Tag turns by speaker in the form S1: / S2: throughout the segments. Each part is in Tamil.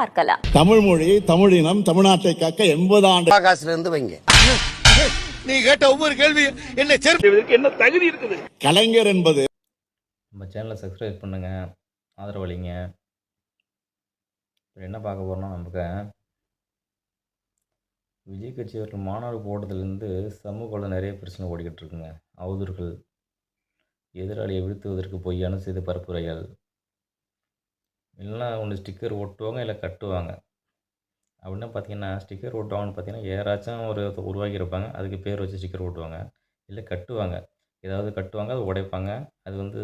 S1: பார்க்கலாம் தமிழ் மொழி தமிழினம் தமிழ்நாட்டை காக்க எண்பது ஆண்டு
S2: ஆகாசில இருந்து வைங்க
S3: நீ கேட்ட ஒவ்வொரு கேள்வி என்ன சேர்ப்பதற்கு
S4: என்ன தகுதி இருக்குது
S1: கலைஞர் என்பது
S5: நம்ம சேனலை சப்ஸ்கிரைப் பண்ணுங்க ஆதரவளிங்க என்ன பார்க்க போகிறோம்னா நமக்கு விஜய் கட்சி அவர்கள் மாநாடு போட்டதுலேருந்து சமூகத்தில் நிறைய பிரச்சனை ஓடிக்கிட்டு இருக்குங்க அவதூறுகள் எதிராளியை வீழ்த்துவதற்கு பொய்யான செய்த பரப்புரைகள் இல்லைன்னா ஒன்று ஸ்டிக்கர் ஒட்டுவாங்க இல்லை கட்டுவாங்க அப்படின்னா பார்த்தீங்கன்னா ஸ்டிக்கர் ஒட்டுவாங்கன்னு பார்த்தீங்கன்னா யாராச்சும் ஒரு உருவாக்கியிருப்பாங்க அதுக்கு பேர் வச்சு ஸ்டிக்கர் ஒட்டுவாங்க இல்லை கட்டுவாங்க ஏதாவது கட்டுவாங்க அது உடைப்பாங்க அது வந்து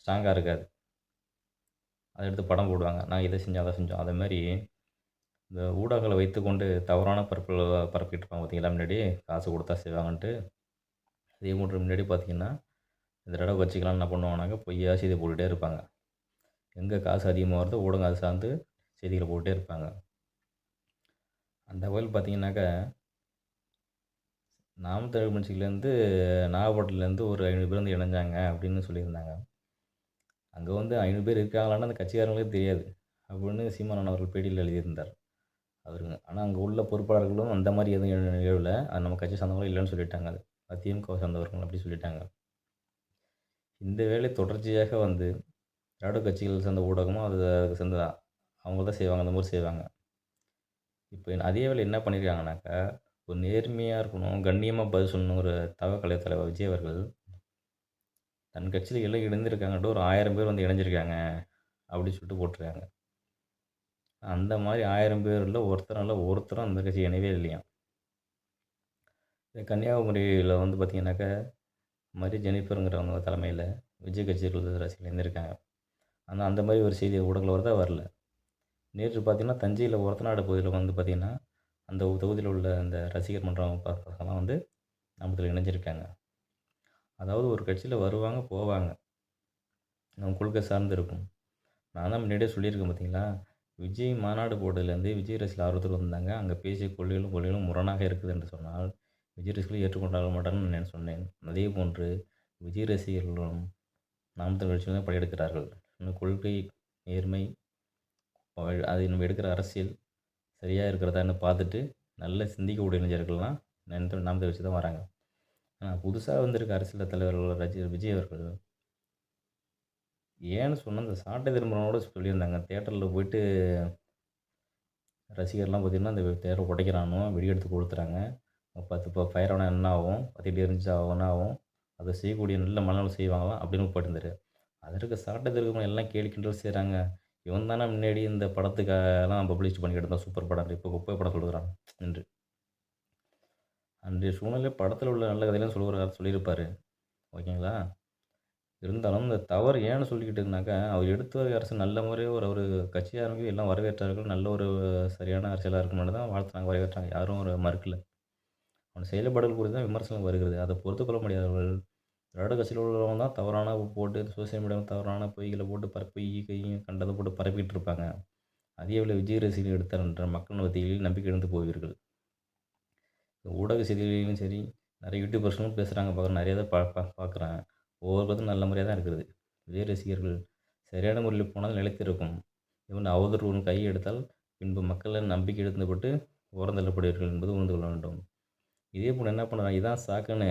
S5: ஸ்ட்ராங்காக இருக்காது அதை எடுத்து படம் போடுவாங்க நாங்கள் இதை செஞ்சோம் அதை செஞ்சோம் அதே மாதிரி இந்த ஊடகங்களை வைத்துக்கொண்டு தவறான பரப்பில் பரப்பிட்டு இருப்பாங்க பார்த்திங்களா முன்னாடி காசு கொடுத்தா செய்வாங்கன்ட்டு அதே மூன்று முன்னாடி பார்த்திங்கன்னா இந்த தடவை வச்சுக்கலாம் என்ன பண்ணுவாங்கனாக்க பொய்யா செய்தி போட்டுகிட்டே இருப்பாங்க எங்கே காசு அதிகமாக வருதோ ஊடகம் அது சார்ந்து செய்திகளை போட்டே இருப்பாங்க அந்த வகையில் பார்த்தீங்கன்னாக்கா நாம் தமிழ் மன்சிலேருந்து நாகப்பட்டினத்துலேருந்து ஒரு ஐநூறு பேர் வந்து இணைஞ்சாங்க அப்படின்னு சொல்லியிருந்தாங்க அங்கே வந்து ஐநூறு பேர் இருக்காங்களான்னு அந்த கட்சிக்காரங்களே தெரியாது அப்படின்னு சீமானன் அவர்கள் பேட்டியில் எழுதியிருந்தார் அவருங்க ஆனால் அங்கே உள்ள பொறுப்பாளர்களும் அந்த மாதிரி எதுவும் நிகழ்வில் அது நம்ம கட்சி சார்ந்தவங்களும் இல்லைன்னு சொல்லிட்டாங்க அது அதிமுக சார்ந்தவர்கள் அப்படி சொல்லிட்டாங்க இந்த வேலை தொடர்ச்சியாக வந்து திராவிட கட்சிகள் சேர்ந்த ஊடகமோ அது அதுக்கு சேர்ந்து தான் அவங்க தான் செய்வாங்க அந்த மாதிரி செய்வாங்க இப்போ அதே வேலை என்ன பண்ணியிருக்காங்கனாக்கா ஒரு நேர்மையாக இருக்கணும் கண்ணியமாக பதில் சொல்லணுங்கிற தவக்கலை தலைவர் விஜய் அவர்கள் தன் கட்சியில் எல்லாம் இணைந்திருக்காங்கட்டு ஒரு ஆயிரம் பேர் வந்து இணைஞ்சிருக்காங்க அப்படின்னு சொல்லிட்டு போட்டிருக்காங்க அந்த மாதிரி ஆயிரம் பேரில் ஒருத்தனால ஒருத்தரும் அந்த கட்சி இணையவே இல்லையா கன்னியாகுமரியில் வந்து பார்த்திங்கனாக்கா மாதிரி ஜெனிஃபருங்கிறவங்க தலைமையில் விஜய் கட்சிகள் ரசிகர்கள் இருந்திருக்காங்க ஆனால் அந்த மாதிரி ஒரு செய்தி ஊடகங்கள் வருதா வரல நேற்று பார்த்திங்கன்னா தஞ்சையில் ஒரத்தநாடு பகுதியில் வந்து பார்த்திங்கன்னா அந்த தொகுதியில் உள்ள அந்த ரசிகர் மன்றம் பசங்கள்லாம் வந்து நம்ம இதில் இணைஞ்சிருக்காங்க அதாவது ஒரு கட்சியில் வருவாங்க போவாங்க நம்ம கொள்கை சார்ந்து இருக்கும் நான் தான் முன்னாடியே சொல்லியிருக்கேன் பார்த்தீங்களா விஜய் மாநாடு போர்டுலேருந்து விஜய் ரசிகள் ஆர்வத்தில் வந்தாங்க அங்கே பேசிய கொள்கைகளும் கொள்கைகளும் முரணாக இருக்குது என்று சொன்னால் விஜய் ரசிகளை ஏற்றுக்கொண்டாக மாட்டார்னு நான் சொன்னேன் அதே போன்று விஜய் ரசிகர்களும் கட்சியில் தான் படையெடுக்கிறார்கள் இன்னும் கொள்கை நேர்மை அது நம்ம எடுக்கிற அரசியல் சரியாக இருக்கிறதான்னு பார்த்துட்டு நல்ல சிந்திக்கக்கூடிய இளைஞர்கள்லாம் நினைத்து நாமத்தை வச்சு தான் வராங்க ஆனால் புதுசாக வந்திருக்க அரசியல் தலைவர்கள் ரஜினி விஜய் அவர்கள் ஏன்னு சொன்னால் இந்த சாட்டை திரும்பனோட சொல்லியிருந்தாங்க தேட்டரில் போயிட்டு ரசிகர்லாம் பார்த்திங்கன்னா அந்த தேரை உடைக்கிறானோ வெடியெடுத்து கொடுத்துறாங்க பத்து இப்போ ஃபயர் ஆனால் என்ன ஆகும் பத்து இருந்துச்சு ஆகும் ஆகும் அதை செய்யக்கூடிய நல்ல மனநலம் செய்வாங்களாம் அப்படின்னு போட்டிருந்தாரு அதற்கு சாட்டை எல்லாம் கேலி கிண்டல் செய்கிறாங்க இவன் தானே முன்னாடி இந்த படத்துக்கெல்லாம் பப்ளிஷ் பண்ணிக்கிட்டு இருந்தான் சூப்பர் படம் இப்போ குப்பை படம் சொல்கிறான் என்று அன்றைய சூழ்நிலை படத்தில் உள்ள நல்ல கதையெல்லாம் சொல்லுகிறார் சொல்லியிருப்பார் ஓகேங்களா இருந்தாலும் இந்த தவறு ஏன்னு சொல்லிக்கிட்டுனாக்கா அவர் எடுத்து அரசு நல்ல முறையாக ஒரு ஒரு கட்சி ஆரம்பிக்கும் எல்லாம் வரவேற்றார்கள் நல்ல ஒரு சரியான அரசியலாக இருக்கும்னு தான் வாழ்த்துனாங்க வரவேற்றாங்க யாரும் ஒரு மறுக்கலை அவன் செயல்பாடுகள் குறித்து தான் விமர்சனம் வருகிறது அதை பொறுத்துக்கொள்ள முடியாதவர்கள் திராவிட கட்சியில் உள்ளவங்க தான் தவறான போட்டு சோசியல் மீடியாவில் தவறான பொய்களை போட்டு பரப்பி கையும் கண்டதை போட்டு பரப்பிட்டு இருப்பாங்க அதே விலை விஜய் ரசிகர்கள் எடுத்தார் என்ற மக்கள் மத்தியில் நம்பிக்கை இழந்து போவீர்கள் ஊடக செய்திகளிலும் சரி நிறைய யூடியூபர்ஸ்களும் பேசுகிறாங்க பார்க்குறேன் நிறைய தான் பா பா பார்க்குறேன் ஒவ்வொருத்தரும் நல்ல முறையாக தான் இருக்கிறது விஜய் ரசிகர்கள் சரியான முறையில் போனால் நிலைத்திருக்கும் இவன் அவதூறு ஒன்று கையை எடுத்தால் பின்பு மக்கள் நம்பிக்கை எழுந்தப்பட்டு உரம் தள்ளப்படுவீர்கள் என்பது உணர்ந்து கொள்ள வேண்டும் இதே போல் என்ன பண்ணுறாங்க இதான் சாக்குன்னு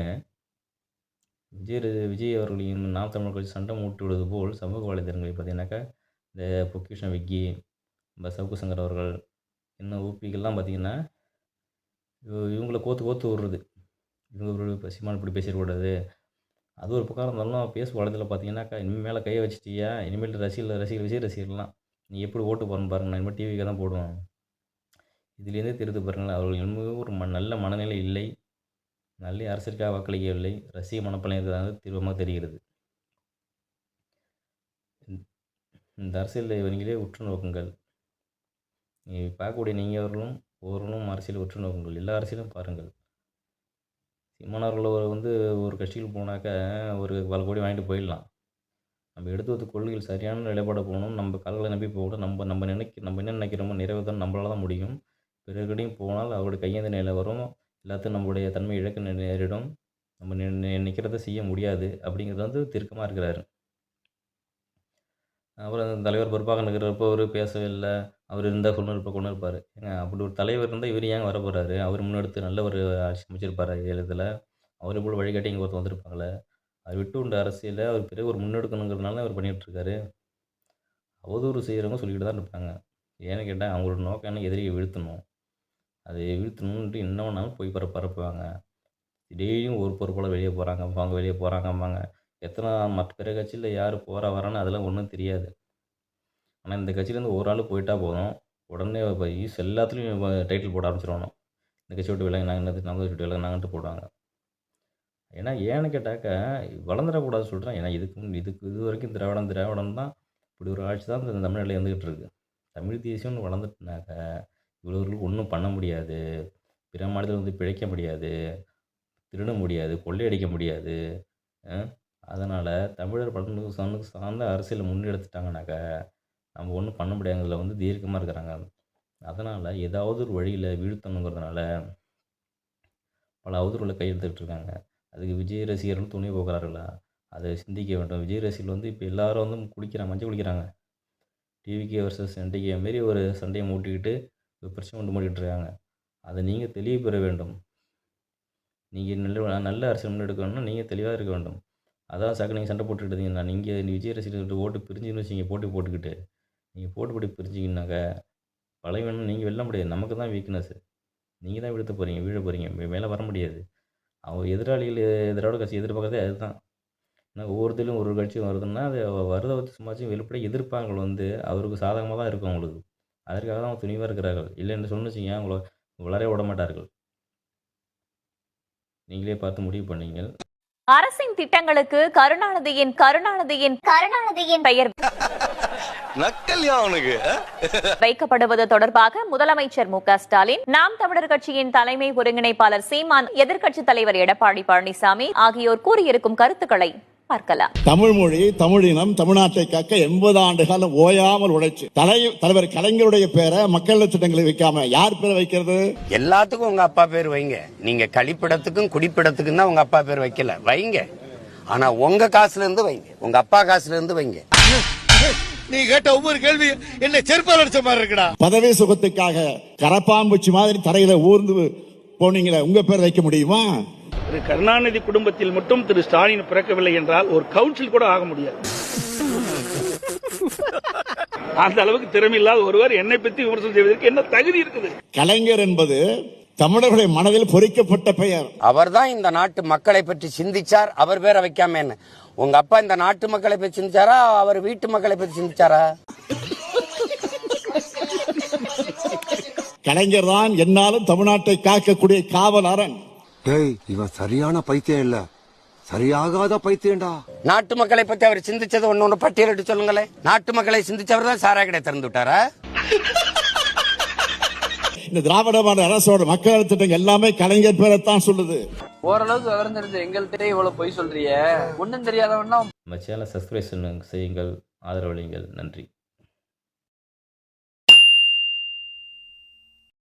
S5: விஜய் விஜய் அவர்களையும் நாம் தமிழ் கட்சி சண்டம் மூட்டி விடுவது போல் சமூக வலைதளங்களில் பார்த்தீங்கன்னாக்கா இந்த பொக்கிஷன் விக்கி நம்ம சவுக்கு சங்கர் அவர்கள் இன்னும் ஊப்பிகள்லாம் பார்த்திங்கன்னா இவங்களை கோத்து கோத்து விடுறது இவங்க பசிமான இப்படி பேசிடக்கூடாது அது ஒரு பக்கம் இருந்தாலும் பேசு வளத்தில் பார்த்தீங்கன்னாக்கா இனிமேல் மேலே கையை வச்சுட்டியா இனிமேல் ரசிகர் ரசிகர் விஜய் ரசிகர்லாம் நீ எப்படி ஓட்டு போகிறோம் பாருங்க நான் இனிமேல் டிவிக்காக தான் போடுவோம் இதுலேருந்தே திருத்து பாருங்களேன் அவர்கள் இனிமேல் ஒரு ம நல்ல மனநிலை இல்லை நல்லி அரசிற்காக வாக்களிக்கவில்லை ரசிய மனப்பலம் இருக்கிறதாக தீர்வமாக தெரிகிறது இந்த அரசியல் இவங்களே உற்று நோக்குங்கள் பார்க்கக்கூடிய நீங்களும் ஒவ்வொருவரும் அரசியல் உற்று நோக்குங்கள் எல்லா அரசியலும் பாருங்கள் சீமானவர்கள் வந்து ஒரு கட்சியில் போனாக்க ஒரு பல கோடி வாங்கிட்டு போயிடலாம் நம்ம எடுத்து வந்த கொள்கைகள் சரியான நிலைப்பாடு போகணும் நம்ம கால்களை நம்பி போகணும் நம்ம நம்ம நினைக்க நம்ம என்ன நினைக்கிறோமோ நிறைவேற்ற நம்மளால தான் முடியும் பிறர்கிட்டையும் போனால் அவருடைய கையேந்த நிலை வரும் எல்லாத்தையும் நம்மளுடைய தன்மை இழக்க நேரிடும் நம்ம நினைக்கிறத செய்ய முடியாது அப்படிங்கிறது வந்து திருக்கமாக இருக்கிறாரு அப்புறம் தலைவர் பொறுப்பாக இருக்கிறப்போ அவர் பேசவே இல்லை அவர் இருந்தால் கொண்டு இருப்பார் கொண்டு இருப்பார் ஏங்க அப்படி ஒரு தலைவர் இருந்தால் இவர் ஏன் வர போகிறாரு அவர் முன்னெடுத்து நல்ல ஒரு ஆட்சி அமைச்சிருப்பார் எழுதில் அவர் இப்போ வழிகாட்டி இங்கே ஒருத்தர் வந்திருப்பாங்களே அவர் விட்டு உண்டு அரசியலில் அவர் பிறகு ஒரு முன்னெடுக்கணுங்கிறதுனால அவர் பண்ணிகிட்ருக்காரு அவதூறு செய்கிறவங்க சொல்லிக்கிட்டு தான் இருப்பாங்க ஏன்னு கேட்டால் அவங்களோட நோக்கம் என்ன எதிரியை வீழ்த்தணும் அதை வீழ்த்தணுன்ட்டு என்ன பண்ணாலும் போய் பர பரப்புவாங்க டெய்லியும் ஒரு பொறுப்பில் வெளியே போகிறாங்க அவங்க வெளியே போகிறாங்கம்பாங்க எத்தனை மற்ற பிற கட்சியில் யார் போகிற வரான்னு அதெல்லாம் ஒன்றும் தெரியாது ஆனால் இந்த கட்சியிலேருந்து ஒரு ஆள் போயிட்டால் போதும் உடனே இப்போ ஈஸ் எல்லாத்துலேயும் டைட்டில் போட ஆரம்பிச்சிடணும் இந்த கட்சி விட்டு விளங்க நாங்கள் என்னது நாங்கள் விட்டு விலகி போடுவாங்க ஏன்னா ஏன்னு கேட்டாக்க வளர்ந்துடக்கூடாது சொல்கிறேன் ஏன்னா இதுக்கு இதுக்கு இது வரைக்கும் திராவிடம் திராவிடம் தான் இப்படி ஒரு ஆட்சி தான் இந்த தமிழ்நாட்டில் இருந்துக்கிட்டு இருக்குது தமிழ் தேசியம்னு வளர்ந்துட்டுனாக்க இவர்களுக்கு ஒன்றும் பண்ண முடியாது பிற மாநிலத்தில் வந்து பிழைக்க முடியாது திருட முடியாது கொள்ளையடிக்க முடியாது அதனால் தமிழர் பலனுக்கு சார்ந்த சார்ந்த அரசியலை முன்னெடுத்துட்டாங்கனாக்க நம்ம ஒன்றும் பண்ண முடியாதுல வந்து தீர்க்கமாக இருக்கிறாங்க அதனால் ஏதாவது ஒரு வழியில் வீழ்த்தணுங்கிறதுனால பல அவதூறுகளை கையெழுத்துக்கிட்டு இருக்காங்க அதுக்கு விஜய் ரசிகர்கள் துணை போகிறார்களா அதை சிந்திக்க வேண்டும் விஜய் ரசிகர்கள் வந்து இப்போ எல்லாரும் வந்து குளிக்கிறாங்க மஞ்சள் குளிக்கிறாங்க டிவிகே வர்சஸ் சண்டைக்கு மாரி ஒரு சண்டையை மூட்டிக்கிட்டு ஒரு பிரச்சனை மாட்டிகிட்டு இருக்காங்க அதை நீங்கள் தெளிவு பெற வேண்டும் நீங்கள் நல்ல நல்ல அரசியல் முன்னெடுக்கணும்னா நீங்கள் தெளிவாக இருக்க வேண்டும் அதான் சாக்கு நீங்கள் சண்டை போட்டுக்கிட்டு இருந்தீங்கன்னா நீங்கள் விஜய் ரசிகர்கள் ஓட்டு பிரிஞ்சுன்னு வச்சு போட்டி போட்டுக்கிட்டு நீங்கள் போட்டு போட்டு பிரிஞ்சிங்கனாக்க பழையவனும் நீங்கள் வெல்ல முடியாது நமக்கு தான் வீக்னஸ் நீங்கள் தான் விழுத்த போகிறீங்க வீழ போகிறீங்க மேலே வர முடியாது அவங்க எதிராளிகள் எதிராட கட்சி எதிர்பார்க்கறதே அதுதான் ஏன்னா ஒவ்வொருத்திலும் ஒரு கட்சியும் வருதுன்னா அது வச்சு சும்மாச்சும் வெளிப்படையாக எதிர்ப்பாங்கள் வந்து அவருக்கு சாதகமாக தான் இருக்கும் அவங்களுக்கு அதற்காக தான் அவங்க துணிவாக இருக்கிறார்கள் இல்லை என்று சொன்னு வச்சுங்க அவங்கள வளரே விட மாட்டார்கள் நீங்களே பார்த்து முடிவு பண்ணீங்கள் அரசின் திட்டங்களுக்கு கருணாநிதியின் கருணாநிதியின் கருணாநிதியின் பெயர் வைக்கப்படுவது தொடர்பாக முதலமைச்சர் மு ஸ்டாலின் நாம் தமிழர் கட்சியின் தலைமை ஒருங்கிணைப்பாளர் சீமான் எதிர்க்கட்சி தலைவர் எடப்பாடி பழனிசாமி ஆகியோர் கூறியிருக்கும் கருத்துக்களை பார்க்கலாம் தமிழ் மொழி தமிழினம் தமிழ்நாட்டை காக்க எண்பது ஆண்டு காலம் ஓயாமல் உழைச்சு தலை தலைவர் கலைஞருடைய பேரை மக்கள் திட்டங்களை வைக்காம யார் பேர் வைக்கிறது எல்லாத்துக்கும் உங்க அப்பா பேர் வைங்க நீங்க கழிப்பிடத்துக்கும் குடிப்பிடத்துக்கும் தான் உங்க அப்பா பேர் வைக்கல வைங்க ஆனா உங்க காசுல இருந்து வைங்க உங்க அப்பா காசுல இருந்து வைங்க நீ கேட்ட ஒவ்வொரு கேள்வி என்ன செருப்பால் அடிச்ச மாதிரி இருக்கடா பதவி சுகத்துக்காக கரப்பாம்பூச்சி மாதிரி தரையில ஊர்ந்து போனீங்களே உங்க பேர் வைக்க முடியுமா திரு கருணாநிதி குடும்பத்தில் மட்டும் திரு ஸ்டாலின் பிறக்கவில்லை என்றால் ஒரு கவுன்சில் கூட ஆக முடியாது அந்த அளவுக்கு திறமையில்லாத ஒருவர் என்னை பற்றி விமர்சனம் செய்வதற்கு என்ன தகுதி இருக்குது கலைஞர் என்பது தமிழர்களுடைய மனதில் பொறிக்கப்பட்ட பெயர் அவர்தான் இந்த நாட்டு மக்களை பற்றி சிந்திச்சார் அவர் பேரை வைக்காம உங்க அப்பா இந்த நாட்டு மக்களை பற்றி சிந்திச்சாரா அவர் வீட்டு மக்களை பற்றி சிந்திச்சாரா கலைஞர் தான் என்னாலும் தமிழ்நாட்டை காக்கக்கூடிய காவல் அரண் டேய் இவன் சரியான பைத்தியம் இல்ல சரியாகாத பைத்தியம்டா நாட்டு மக்களை பத்தி அவர் சிந்திச்சது ஒன்னு ஒண்ணு பட்டியலிட்டு சொல்லுங்களேன் நாட்டு மக்களை சிந்திச்சவர் தான் சாரா கடை திறந்து விட்டாரா இந்த திராவிடமான அரசோட மக்கள் திட்டம் எல்லாமே கலைஞர் பேரத்தான் சொல்லுது ஓரளவுக்கு விவரம் தெரிஞ்ச எங்கள்கிட்ட இவ்வளவு பொய் சொல்றிய ஒன்னும் தெரியாதவன்னா நம்ம சேனலை சப்ஸ்கிரைப் செய்யுங்கள் ஆதரவளிங்கள் நன்றி